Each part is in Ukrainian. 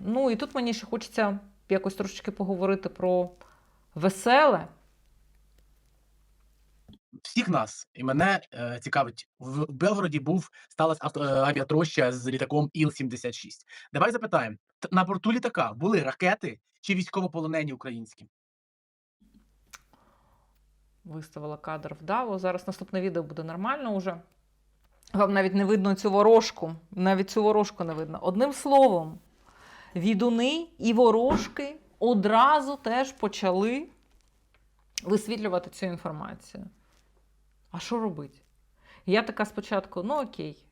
Ну і тут мені ще хочеться якось трошечки поговорити про веселе. всіх нас, і мене е, цікавить, в Белгороді був сталася авто, е, авіатроща з літаком Іл-76. Давай запитаємо: на борту літака були ракети чи військовополонені українські? Виставила кадр вдало. Зараз наступне відео буде нормально уже. Вам навіть не видно цю ворожку. Навіть цю ворожку не видно. Одним словом, відуни і ворожки одразу теж почали висвітлювати цю інформацію. А що робити? Я така спочатку, ну окей,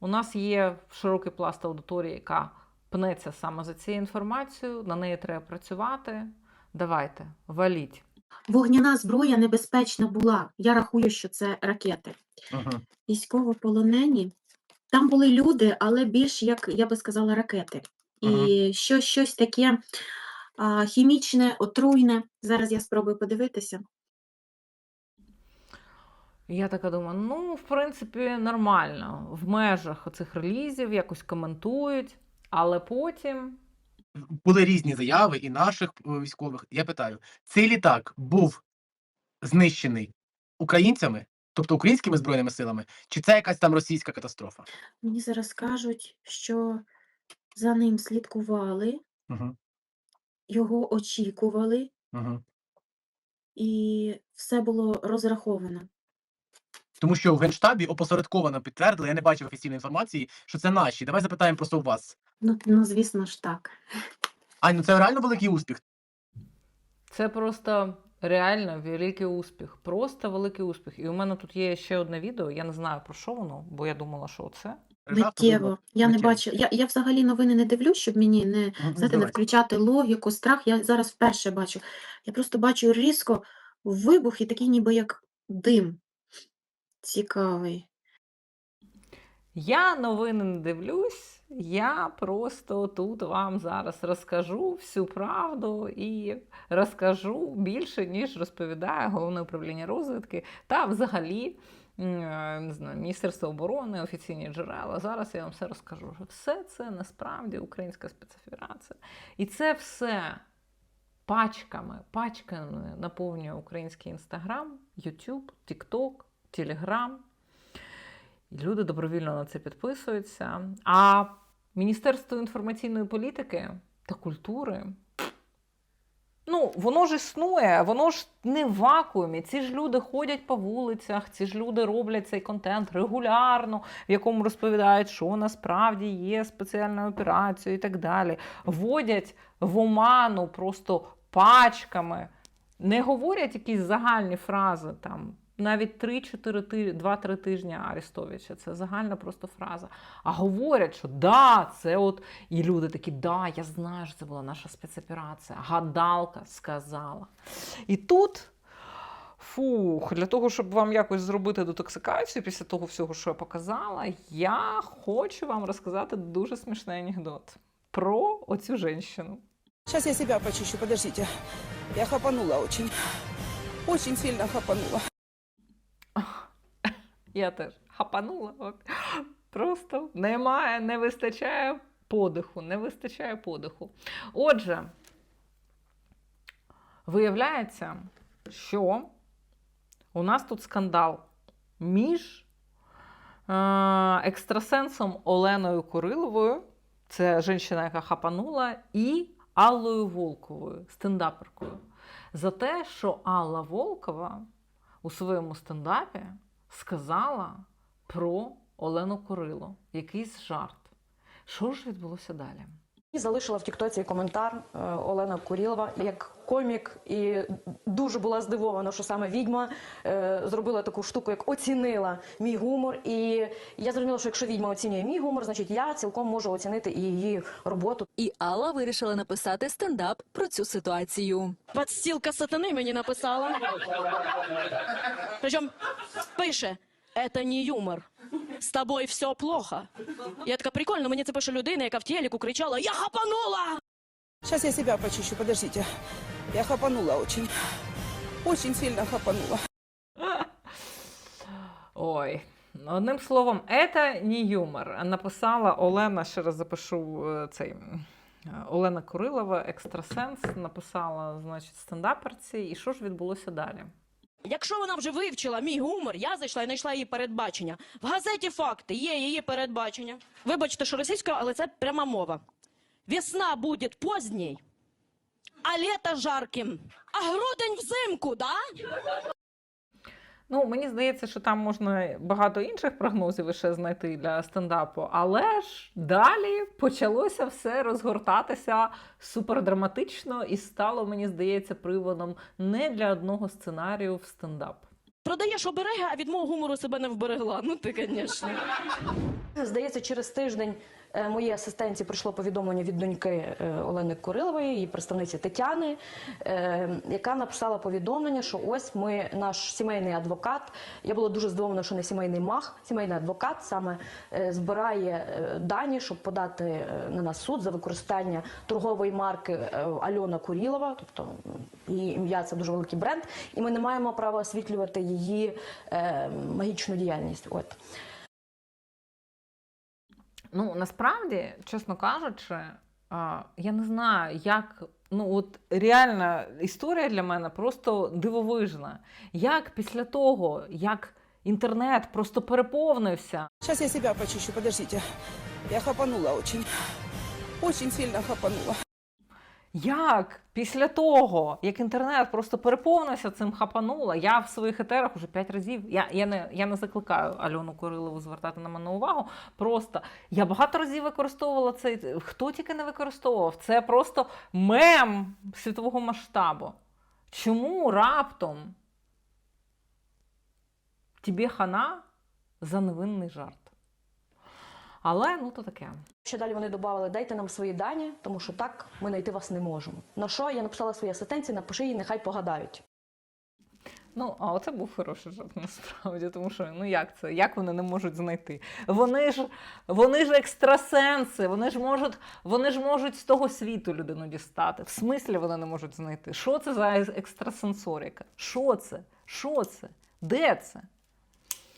у нас є широкий пласт аудиторії, яка пнеться саме за цією інформацією, на неї треба працювати. Давайте, валіть. Вогняна зброя небезпечна була. Я рахую, що це ракети. Угу. Військовополонені. Там були люди, але більш, як я би сказала, ракети. І що, щось таке а, хімічне, отруйне. Зараз я спробую подивитися. Я така думаю, ну, в принципі, нормально. В межах оцих релізів якось коментують, але потім Були різні заяви і наших е, військових. Я питаю: цей літак був знищений українцями, тобто українськими збройними силами, чи це якась там російська катастрофа? Мені зараз кажуть, що за ним слідкували, Угу. його очікували, Угу. і все було розраховано. Тому що в Генштабі опосередковано підтвердили, я не бачив офіційної інформації, що це наші. Давай запитаємо просто у вас. Ну, ну звісно ж так. Ань, ну це реально великий успіх. це просто реально великий успіх. Просто великий успіх. І у мене тут є ще одне відео. Я не знаю про що воно, бо я думала, що це. Миттєво. Я не миттєво. бачу. Я, я взагалі новини не дивлюсь, щоб мені не Мгм, знаєте, не включати логіку, страх. Я зараз вперше бачу. Я просто бачу різко вибух і такий ніби як дим. Цікавий. Я новини не дивлюсь, я просто тут вам зараз розкажу всю правду і розкажу більше, ніж розповідає головне управління розвідки та взагалі. Е, Не знаю, Міністерство оборони, офіційні джерела. Зараз я вам все розкажу. що Все це насправді українська спецоперація. І це все пачками, пачками наповнює український інстаграм, Ютуб, Тікток, Телеграм. Люди добровільно на це підписуються. А Міністерство інформаційної політики та культури. Ну, воно ж існує, воно ж не в вакуумі. Ці ж люди ходять по вулицях, ці ж люди роблять цей контент регулярно, в якому розповідають, що насправді є спеціальна операція і так далі. Водять в оману просто пачками, не говорять якісь загальні фрази там. Навіть 3-4 ти- 2-3 тижні Арестовича. Це загальна просто фраза. А говорять, що да, це от. І люди такі, да, я знаю, що це була наша спецоперація. Гадалка сказала. І тут. Фух, для того, щоб вам якось зробити детоксикацію після того всього, що я показала, я хочу вам розказати дуже смішний анекдот про оцю жінку. Сейчас я себя почищу, подождите. Я хапанула очень. Очень сильно хапанула. Я теж хапанула. От. Просто немає, не вистачає подиху, не вистачає подиху. Отже, виявляється, що у нас тут скандал між е, екстрасенсом Оленою Куриловою, це жінка, яка хапанула, і Аллою Волковою, стендаперкою, за те, що Алла Волкова у своєму стендапі сказала про Олену Курило, якийсь жарт. Що ж відбулося далі? І залишила в Тіктоці коментар е, Олена Курілова як комік, і дуже була здивована, що саме відьма е, зробила таку штуку, як оцінила мій гумор. І я зрозуміла, що якщо відьма оцінює мій гумор, значить я цілком можу оцінити і її роботу. І Алла вирішила написати стендап про цю ситуацію. Подстилка сатаны мені написала. Причем пише, это не юмор. З тобою все плохо. Я така прикольно, мені це пише людина, яка в телеку кричала Я хапанула! Сейчас я себя почищу, подождите. Я хапанула очень. Очень сильно хапанула. Ой. Одним словом, це не юмор. Написала Олена, ще раз запишу е, цей Олена Курилова, екстрасенс, написала, значить, стендаперці. І що ж відбулося далі? Якщо вона вже вивчила мій гумор, я зайшла і знайшла її передбачення. В газеті факти є її передбачення. Вибачте, що російською, але це пряма мова. Весна буде поздній, а літо жарким. А грудень взимку, да? Ну, мені здається, що там можна багато інших прогнозів ще знайти для стендапу, але ж далі почалося все розгортатися супердраматично і стало, мені здається, приводом не для одного сценарію в стендап. Продаєш обереги, а від мого гумору себе не вберегла. Ну ти, звісно. Здається, через тиждень моїй асистенці прийшло повідомлення від доньки е, Олени Курилової, її представниці Тетяни, е, яка написала повідомлення, що ось ми, наш сімейний адвокат. Я була дуже здивована, що не сімейний мах, сімейний адвокат саме е, збирає е, дані, щоб подати е, на нас суд за використання торгової марки е, Альона Курілова, тобто її ім'я це дуже великий бренд, і ми не маємо права освітлювати її е, магічну діяльність. От. Ну, насправді, чесно кажучи, я не знаю, як. Ну, от реальна історія для мене просто дивовижна. Як після того, як інтернет просто переповнився, Зараз я себе почищу, подождіть. Я хапанула очень. Очень сильно хапанула. Як після того, як інтернет просто переповнився цим хапанула, я в своїх етерах уже п'ять разів. Я, я, не, я не закликаю Альону Курилову звертати на мене увагу. Просто я багато разів використовувала цей. Хто тільки не використовував? Це просто мем світового масштабу. Чому раптом тобі хана за невинний жарт? Але ну то таке. Ще далі вони додали, дайте нам свої дані, тому що так ми знайти вас не можемо. На що я написала своїй асистенції, напиши їй, нехай погадають. Ну, а оце був хороший жарт насправді, тому що ну як це? Як вони не можуть знайти? Вони ж вони ж екстрасенси, вони ж можуть, вони ж можуть з того світу людину дістати. В смислі вони не можуть знайти. Що це за екстрасенсорика? Що це? Що це? Де це?